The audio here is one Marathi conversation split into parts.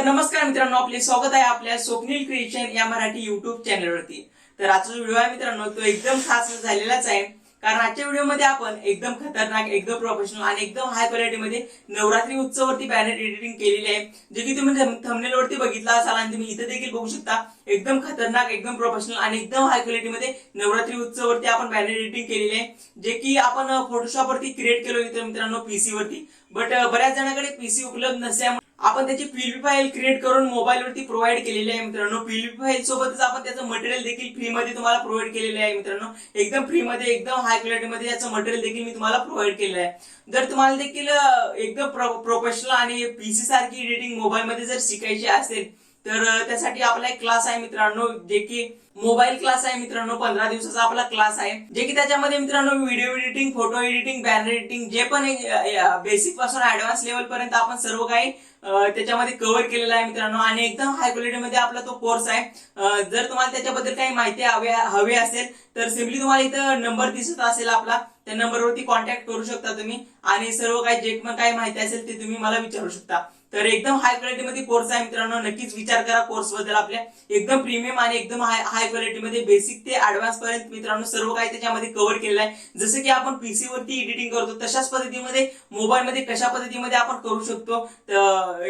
तर नमस्कार मित्रांनो आपले स्वागत आहे आपल्या स्वप्नील क्रिएशन या मराठी युट्यूब चॅनलवरती तर आजचा व्हिडिओ आहे मित्रांनो तो एकदम खास झालेलाच आहे. कारण आजच्या व्हिडिओमध्ये आपण एकदम खतरनाक एकदम प्रोफेशनल आणि एकदम हाय क्वालिटीमध्ये नवरात्री उत्सववरती बॅनर एडिटिंग केलेली आहे. जे की तुम्ही थंबनेल वरती बघितला असाल आणि तुम्ही इथे देखील बघू शकता एकदम खतरनाक एकदम प्रोफेशनल आणि एकदम हाय क्वालिटीमध्ये नवरात्री उत्सववरती आपण बॅनर एडिटिंग केलेली आहे. जे की आपण फोटोशॉप वरती क्रिएट केलं होतं मित्रांनो पीसी वरती. बट बऱ्याच जणांकडे पीसी उपलब्ध नसल्यामुळे आपण त्याची पीएलपी फाईल क्रिएट करून मोबाईल वरती प्रोव्हाइड केलेली आहे मित्रांनो. पीएलपी फाईल सोबतच आपण त्याचं मटेरियल देखील फ्री मध्ये तुम्हाला प्रोव्हाइड केलेले आहे मित्रांनो. एकदम फ्री मध्ये एकदम हाय क्वालिटी मध्ये याचं मटेरियल देखील मी तुम्हाला प्रोव्हाइड केलेलं आहे जर तुम्हाला देखील एकदम प्रोफेशनल आणि पीसी सारखी एडिटिंग मोबाईल मध्ये जर शिकायची असेल तर त्यासाठी आपला एक क्लास आहे मित्रांनो जे की मोबाईल क्लास आहे मित्रांनो पंधरा दिवसाचा आपला क्लास आहे. जे की त्याच्यामध्ये मित्रांनो video editing photo editing banner editing जे पण बेसिकपासून ऍडव्हान्स लेवल पर्यंत आपण सर्व काही त्याच्यामध्ये कव्हर केलेला आहे मित्रांनो. आणि एकदम हाय क्वालिटीमध्ये आपला तो कोर्स आहे. जर तुम्हाला त्याच्याबद्दल काही माहिती हवी हवी असेल तर सिम्पली तुम्हाला इथं नंबर दिसत असेल आपला त्या नंबरवरती कॉन्टॅक्ट करू शकता तुम्ही. आणि सर्व काही जे पण काही माहिती असेल ते तुम्ही मला विचारू शकता. तर एकदम हाय क्वालिटीमध्ये कोर्स आहे मित्रांनो. नक्कीच विचार करा कोर्सबद्दल आपल्या. एकदम प्रीमियम आणि एकदम हाय हाय क्वालिटीमध्ये बेसिक ते ऍडव्हान्स पर्यंत मित्रांनो सर्व काही त्याच्यामध्ये कव्हर केलेलं आहे. जसं की आपण पीसी वरती एडिटिंग करतो तशाच पद्धतीमध्ये मोबाईल मध्ये कशा पद्धतीमध्ये आपण करू शकतो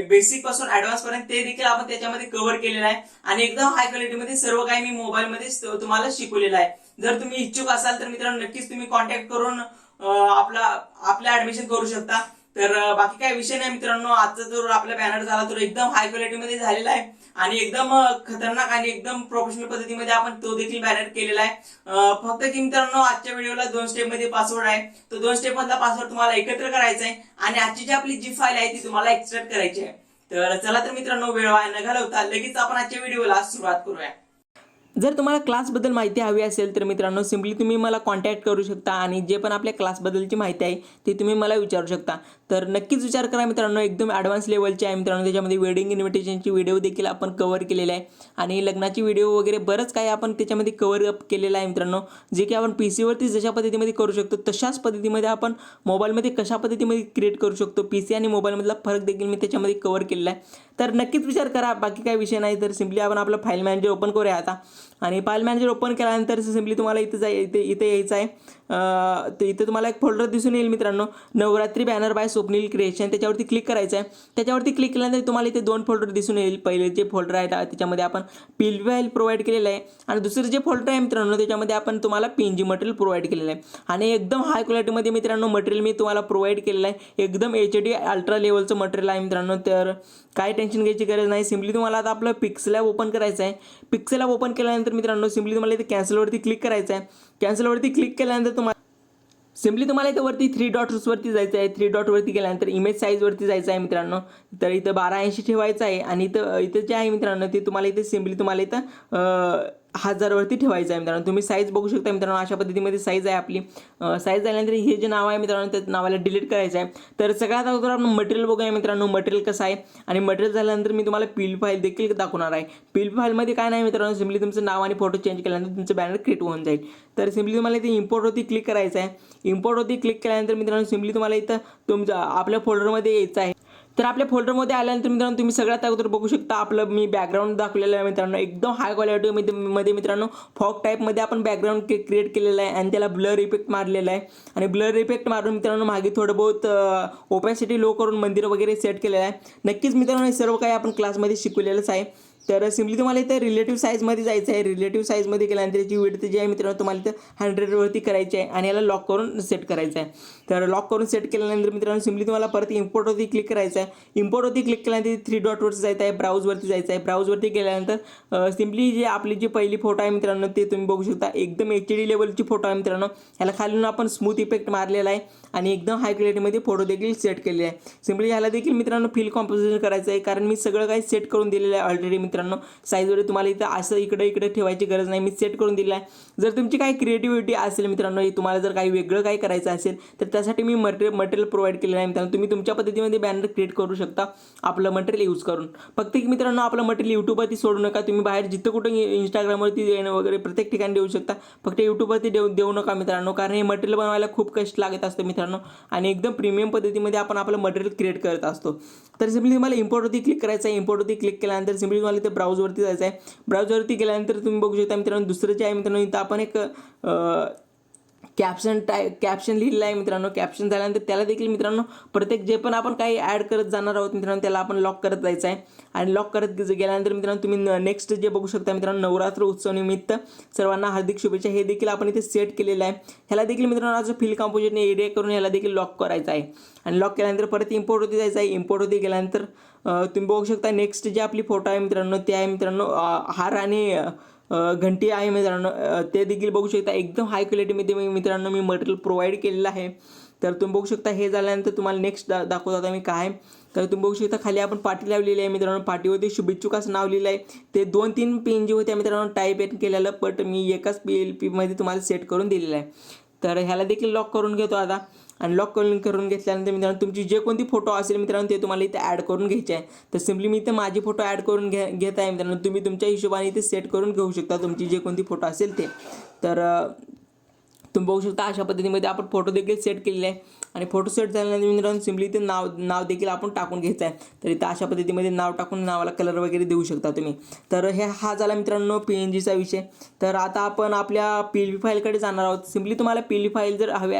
बेसिकपासून ऍडव्हान्स पर्यंत ते देखील आपण त्याच्यामध्ये कव्हर केलेलं आहे. आणि एकदम हाय क्वालिटीमध्ये सर्व काही मी मोबाईल मध्ये तुम्हाला शिकवलेलं आहे. जर तुम्ही इच्छुक असाल तर मित्रांनो नक्कीच तुम्ही कॉन्टॅक्ट करून आपला आपलं ऍडमिशन करू शकता. तर बाकी काय विषय नाही मित्रांनो. आजचा जो आपला बॅनर झाला तो एकदम हाय क्वालिटीमध्ये झालेला आहे. आणि एकदम खतरनाक आणि एकदम प्रोफेशनल पद्धतीमध्ये आपण तो देखील बॅनर केलेला आहे. फक्त की मित्रांनो आजच्या व्हिडिओला दोन स्टेपमध्ये पासवर्ड आहे. तो दोन स्टेप मधला पासवर्ड तुम्हाला एकत्र करायचा आहे. आणि आजची जी आपली जी फाईल आहे ती तुम्हाला एक्सट्रॅक्ट करायची आहे. तर चला तर मित्रांनो वेळ वाया न घालवता लगेच आपण आजच्या व्हिडिओला सुरुवात करूया. जर तुम्हाला क्लासबद्दल माहिती हवी असेल तर मित्रांनो सिम्पली तुम्ही मला कॉन्टॅक्ट करू शकता आणि जे पण आपल्या क्लासबद्दलची माहिती आहे ती तुम्ही मला विचारू शकता. तर नक्कीच विचार करा मित्रांनो एकदम ॲडव्हान्स लेवलची आहे मित्रांनो त्याच्यामध्ये वेडिंग इन्व्हिटेशनची व्हिडिओ देखील आपण कवर केलेला आहे. आणि लग्नाची व्हिडिओ वगैरे बरंच काही आपण त्याच्यामध्ये कवर अप केलेलं आहे मित्रांनो जे की आपण पी सीवरती जशा पद्धतीमध्ये करू शकतो तशाच पद्धतीमध्ये आपण मोबाईलमध्ये कशा पद्धतीमध्ये क्रिएट करू शकतो पी सी आणि मोबाईलमधला फरक देखील मी त्याच्यामध्ये कवर केलेला आहे. तर नक्कीच विचार करा बाकी काही विषय नाही तर सिम्पली आपण आपलं फाईल मॅनेजर ओपन करूया आता. आणि फाईल मॅनेजर ओपन केल्यानंतर सिम्पली तुम्हाला इथं जाय इथे इथे यायचं आहे. तर इथं तुम्हाला एक फोल्डर दिसून येईल मित्रांनो. Navratri banner by Swapnil creation त्याच्यावरती क्लिक करायचं आहे त्याच्यावरती क्लिक केल्यानंतर तुम्हाला इथे दोन फोल्डर दिसून येईल. पहिले जे फोल्डर आहे त्याच्यामध्ये आपण पी फाईल प्रोव्हाइड केलेलं आहे. आणि दुसरं जे फोल्डर आहे मित्रांनो त्याच्यामध्ये आपण तुम्हाला P N G material provide केलेलं आहे. आणि एकदम हाय क्वालिटीमध्ये मित्रांनो मटेरियल मी तुम्हाला प्रोव्हाइड केलेलं आहे. एकदम एच डी अल्ट्रा लेवलचं मटेरियल आहे मित्रांनो. तर काय टेन्शन घ्यायची गरज नाही. सिम्पली तुम्हाला आता आपलं पिक्सल ॲप ओपन करायचं आहे पिक्सल ॲप ओपन केल्यानंतर मित्रांनो सिम्पली तुम्हाला इथे कॅन्सलवरती क्लिक करायचं आहे कॅन्सलवरती क्लिक केल्यानंतर तुम्हाला सिम्पली तुम्हाला इथं वरती थ्री डॉट्सवरती जायचं आहे. थ्री डॉटवरती गेल्यानंतर इमेज साईजवरती जायचं आहे मित्रांनो. तर इथं बारा ऐंशी ठेवायचं आहे. आणि इथं इथं जे आहे मित्रांनो ते तुम्हाला इथे सिम्पली तुम्हाला इथं हजारवरती ठेवायचं आहे मित्रांनो. तुम्ही साईज बघू शकता मित्रांनो अशा पद्धतीमध्ये साईज आहे आपली. साईज झाल्यानंतर हे जे नाव आहे मित्रांनो त्या नावाला डिलीट करायचं आहे. तर सगळ्यात अगोदर आपण मटेरियल बघूया मित्रांनो. मटेरियल कसं आहे? आणि मटेरियल झाल्यानंतर मी तुम्हाला पील फाईल देखील दाखवणार आहे. पील फाईलमध्ये काय नाही मित्रांनो सिम्पली तुमचं नाव आणि फोटो चेंज केल्यानंतर तुमचं बॅनर क्रिएट होऊन जाईल. तर सिम्पली तुम्हाला इथे इम्पोर्टवरती क्लिक करायचं आहे. इम्पोर्टवरती क्लिक केल्यानंतर मित्रांनो सिम्पली तुम्हाला इथं तुमच्या आपल्या फोल्डरमध्ये यायचं आहे. तर आपल्या फोल्डरमध्ये आल्यानंतर मित्रांनो तुम्ही सगळ्यात अगोदर बघू शकता आपलं मी बॅकग्राऊंड दाखवलेलं आहे मित्रांनो. एकदम हाय क्वालिटीमध्ये मध्ये मित्रांनो फॉग टाईपमध्ये आपण बॅकग्राऊंड क्रिएट केलेलं आहे आणि त्याला ब्लर इफेक्ट मारलेला आहे. आणि ब्लर इफेक्ट मारून मित्रांनो मागे थोडं बहुत ओपॅसिटी लो करून मंदिर वगैरे सेट केलेलं आहे. नक्कीच मित्रांनो हे सर्व काही आपण क्लासमध्ये शिकवलेलंच आहे. तर सिम्पली तुम्हाला इथं रिलेटिव्ह साईजमध्ये जायचं आहे. रिलेटिव्ह साईजमध्ये गेल्यानंतर याची विड्थ जी आहे मित्रांनो तुम्हाला इथं हंड्रेडवरती करायची आहे आणि याला लॉक करून सेट करायचं आहे. तर लॉक करून सेट केल्यानंतर मित्रांनो सिम्पली तुम्हाला परत इम्पोर्टवरती क्लिक करायचं आहे. इम्पोर्टवरती क्लिक केल्यानंतर थ्री डॉटवरती जायचं आहे ब्राऊजवरती जायचं आहे. ब्राऊजवरती गेल्यानंतर सिम्पली जे आपली जी पहिली फोटो आहे मित्रांनो ते तुम्ही बघू शकता. एकदम एच डी लेवलची फोटो आहे मित्रांनो. ह्याला खालून आपण स्मूथ इफेक्ट मारलेला आहे आणि एकदम हाय क्वालिटीमध्ये फोटो देखील सेट केलेले आहे. सिम्पली ह्याला देखील मित्रांनो फील कॉम्पोजिशन करायचं आहे. कारण मी सगळं काही सेट करून दिलेलं आहे ऑलरेडी मित्रांनो. मित्रांनो साईजवर तुम्हाला इथं असं इकडे इकडे ठेवायची गरज नाही. मी सेट करून दिलं आहे. जर तुमची काही क्रिएटिव्हिटी असेल मित्रांनो तुम्हाला जर काही वेगळं काही करायचं असेल तर त्यासाठी मी मटेरियल मटेरियल प्रोव्हाइड केलेलं आहे मित्रांनो. तुम्ही तुमच्या पद्धतीमध्ये बॅनर क्रिएट करू शकता आपलं मटेरियल यूज करून. फक्त एक मित्रांनो आपलं मटेरियल यूट्यूबवरती सोडू नका. तुम्ही बाहेर जिथं कुठं इंस्टाग्रामवरती देणं वगैरे प्रत्येक ठिकाणी देऊ शकता. फक्त यूट्यूबवरती देऊ देऊ नका मित्रांनो कारण हे मटेरियल बनवायला खूप कष्ट लागत असतं मित्रांनो. आणि एकदम प्रीमियम पद्धतीमध्ये आपण आपलं मटेरियल क्रिएट करत असतो. तर सिम्पली तुम्हाला इम्पोर्टवरती क्लिक करायचं आहे. इम्पोर्टवरती क्लिक केल्यानंतर सिम्पली तुम्हाला इथे ब्राउजवरती जायचं आहे ब्राउजवरती गेल्यानंतर तुम्ही बघू शकता मित्रांनो दुसरं जे आहे मित्रांनो इथं आपण एक कॅप्शन टाय कॅप्शन लिहिलेलं आहे मित्रांनो कॅप्शन झाल्यानंतर त्याला देखील मित्रांनो प्रत्येक जे पण आपण काही ॲड करत जाणार आहोत मित्रांनो त्याला आपण लॉक करत जायचं आहे. आणि लॉक करत गेल्यानंतर मित्रांनो तुम्ही नेक्स्ट जे बघू शकता मित्रांनो नवरात्र उत्सव निमित्त सर्वांना हार्दिक शुभेच्छा. हे देखील आपण इथे सेट केलेलं आहे. ह्याला देखील मित्रांनो आज फिल कॉम्पोजिटने एरिया करून ह्याला देखील लॉक करायचं आहे. आणि लॉक केल्यानंतर परत इम्पोर्ट होती जायचं आहे. इम्पोर्ट होती गेल्यानंतर तुम्ही बघू शकता नेक्स्ट जे आपली फोटो आहे मित्रांनो ते आहे मित्रांनो हार आणि घंटी आहे मित्रांनो. ते देखील बघू शकता. एकदम हाय क्वालिटीमध्ये मी मित्रांनो मी मटेरियल प्रोव्हाइड केलेलं आहे. तर तुम्ही बघू शकता हे झाल्यानंतर तुम्हाला नेक्स्ट दा दाखवत आता मी काय. तर तुम्ही बघू शकता खाली आपण पाटी लावलेली आहे मित्रांनो. पाठीवरती शुभेच्छुक असं नाव लिहिलं आहे ते दोन तीन पेन जे होते मित्रांनो टाईप इन केलेलं बट मी एकाच पी एल पीमध्ये तुम्हाला सेट करून दिलेलं आहे. तर ह्याला देखील लॉक करून घेतो आता. आणि लॉक करून करून घेतल्यानंतर मित्रांनो तुमची जे कोणती फोटो असेल मित्रांनो ते तुम्हाला इथे ॲड करून घ्यायचे आहे. तर सिम्पली मी इथे माझी फोटो ॲड करून घे घेत आहे मित्रांनो. तुम्ही तुमच्या हिशोबाने इथे सेट करून घेऊ शकता तुमची जे कोणती फोटो असेल ते. तर तुम्ही बघू शकता अशा पद्धतीमध्ये आपण फोटो देखील सेट केलेले आहे. आणि फोटो सेट झाल्यानंतर मित्रांनो सिम्पली ते नाव नाव देखील आपण टाकून घ्यायचं आहे. तर इथं अशा पद्धतीमध्ये नाव टाकून नावाला कलर वगैरे देऊ शकता तुम्ही. तर हे हा झाला मित्रांनो पी एन जीचा विषय. तर आता आपण आपल्या पी एल फाईलकडे जाणार आहोत. सिम्पली तुम्हाला पी एल फाईल जर हवे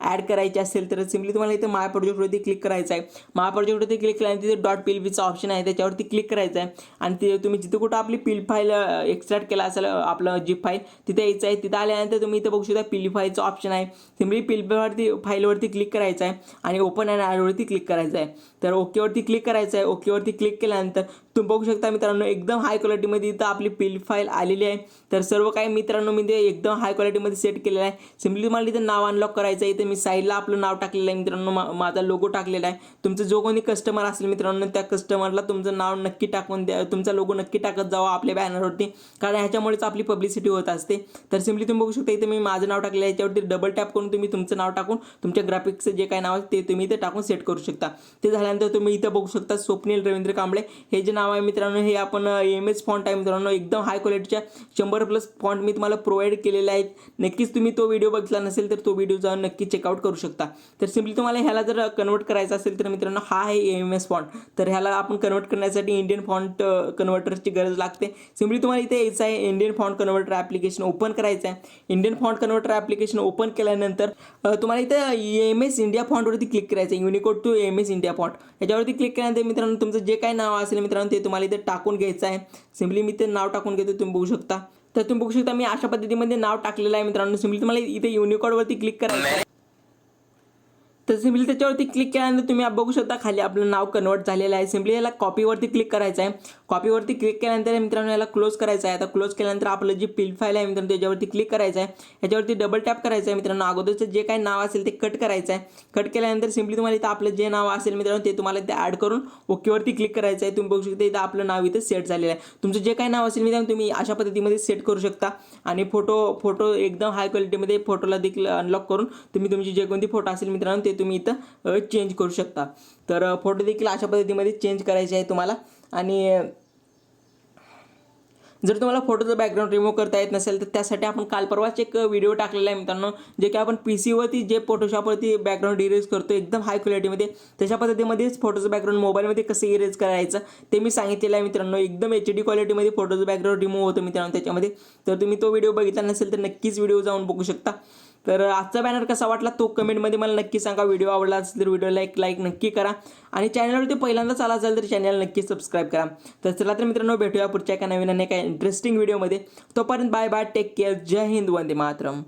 ॲड करायची असेल तर सिम्पली तुम्हाला इथे माय प्रोजेक्टवरती क्लिक करायचं आहे. माय प्रोजेक्टवरती क्लिक केल्यानंतर तिथे डॉट पी एल बीचा ऑप्शन आहे. त्याच्यावरती क्लिक करायचं आहे. आणि ते तुम्ही जिथे कुठं आपली पील फाईल एक्स्ट्रॅक्ट केला असेल आपलं जी फाईल तिथे यायचं आहे. तिथे आल्यानंतर तुम्ही इथे बघू शकता पील फाईलचं ऑप्शन आहे. सिम्पली पील फाईलवरती फाईलवरती क्लिक क्लिक करायचं आहे आणि ओपन अँड ॲडवरती क्लिक करायचं आहे. तर ओकेवरती क्लिक करायचं आहे. ओकेवरती क्लिक केल्यानंतर तुम्ही बघू शकता मित्रांनो एकदम हाय क्वालिटीमध्ये इथं आपली पिल फाईल आलेली आहे. तर सर्व काही मित्रांनो मी ते एकदम हाय क्वालिटीमध्ये सेट केलेलं आहे. सिम्पली तुम्हाला इथं नाव अनलॉक करायचं आहे. इथे मी साईडला आपलं नाव टाकलेलं आहे मित्रांनो मा- माझा लोगो टाकलेला आहे. तुमचं जो कोणी कस्टमर असेल मित्रांनो त्या कस्टमरला तुमचं नाव नक्की टाकून द्या. तुमचा लोगो नक्की टाकत जावा आपल्या बॅनरवरती कारण ह्याच्यामुळेच आपली पब्लिसिटी होत असते. तर सिम्पली तुम्ही बघू शकता इथे मी माझं नाव टाकलेलं आहे. याच्यावरती डबल टॅप करून तुम्ही तुमचं नाव टाकून तुमच्या ग्राफिक्सचं जे काही नाव आहे ते तुम्ही इथे टाकून सेट करू शकता. ते झाल्यानंतर तुम्ही इथं बघू शकता स्वप्नील रवींद्र कांबळे. हे जे नाव आहे मित्रांनो हे आपण एम एस फॉन्ट आहे मित्रांनो एकदम हाय क्वालिटीच्या शंभर प्लस फॉन्ट मी तुम्हाला प्रोव्हाइड केलेले आहेत. नक्कीच तुम्ही तो व्हिडिओ बघितला नसेल तर तो व्हिडिओ जाऊन नक्की चेकआउट करू शकता. तर सिम्पली तुम्हाला ह्याला जर कन्वर्ट करायचा असेल तर मित्रांनो हा आहे एम एस फॉन्ट तर ह्याला आपण कन्वर्ट करण्यासाठी इंडियन फॉन्ट कन्वर्टरची गरज लागते. सिम्पली तुम्हाला इथे यायचं आहे Indian font converter application open करायचं आहे. Indian font converter application open केल्यानंतर तुम्हाला इथे एम एस इंडिया फॉन्टवरती क्लिक करायचं आहे. Unicode to M S India font याच्यावरती क्लिक केल्यानंतर मित्रांनो तुमचं जे काही नाव असेल मित्रांनो ते तुम्हाला इथे टाकून घ्यायचं आहे. सिम्पली मी ते नाव टाकून घेतो तुम्ही बघू शकता. तर तुम्ही बघू शकता मी अशा पद्धतीमध्ये नाव टाकलेलं आहे मित्रांनो. सिम्पली तुम्हाला इथे युनिकॉडवरती क्लिक करायचं आहे. तर सिम्पली त्याच्यावरती क्लिक केल्यानंतर तुम्ही बघू शकता खाली आपलं नाव कन्वर्ट झालेलं आहे. सिम्पली याला कॉपीवरती क्लिक करायचं आहे. कॉपीवरती क्लिक केल्यानंतर मित्रांनो याला क्लोज करायचं आहे. आता क्लोज केल्यानंतर आपलं जी पिल फाईल आहे मित्रांनो त्याच्यावरती क्लिक करायचं आहे. याच्यावरती डबल टॅप करायचं आहे मित्रांनो. अगोदरचं जे काही नाव असेल ते कट करायचं आहे. कट केल्यानंतर सिम्पली तुम्हाला इथं आपलं जे नाव असेल मित्रांनो ते तुम्हाला इथे ॲड करून ओकेवरती क्लिक करायचं आहे. तुम्ही बघू शकता इथं आपलं नाव इथं सेट झालेलं आहे. तुमचं जे काही नाव असेल मित्रांनो तुम्ही अशा पद्धतीमध्ये सेट करू शकता. आणि फोटो फोटो एकदम हाय क्वालिटीमध्ये फोटोला देखील अनलॉक करून तुम्ही तुमची जे कोणती फोटो असेल मित्रांनो ते तुम्ही इथं चेंज करू शकता. तर फोटो देखील अशा पद्धतीमध्ये चेंज करायचे आहे तुम्हाला. आणि जर तुम्हाला फोटोचं बॅकग्राऊंड रिमूव्ह करता येत नसेल तर त्यासाठी आपण काल परवाच एक व्हिडिओ टाकलेला आहे मित्रांनो जे की आपण पी सीवरती जे फोटोशॉपवरती बॅकग्राऊंड इरेज करतो एकदम हाय क्वालिटीमध्ये तशा पद्धतीमध्येच फोटोचं बॅकग्राऊंड मोबाईलमध्ये कसं इरेज करायचं ते मी सांगितलेलं आहे मित्रांनो. एकदम एच डी क्वालिटीमध्ये फोटोचं बॅकग्राऊंड रिमूव्ह होतं मित्रांनो त्याच्यामध्ये. तर तुम्ही तो व्हिडिओ बघितला नसेल तर नक्कीच व्हिडिओ जाऊन बघू शकता. तर आजचा बॅनर कसा वाटला तो कमेंटमध्ये मला नक्की सांगा. व्हिडिओ आवडला असेल तर व्हिडिओला एक लाईक नक्की करा. आणि चॅनलवरती पहिल्यांदाच आला असेल तर चॅनल नक्की सबस्क्राईब करा. तर चला तर मित्रांनो भेटूया पुढच्या एका नवीन आणि एका इंटरेस्टिंग व्हिडिओमध्ये तोपर्यंत बाय बाय टेक केअर जय हिंद वंदे मातरम.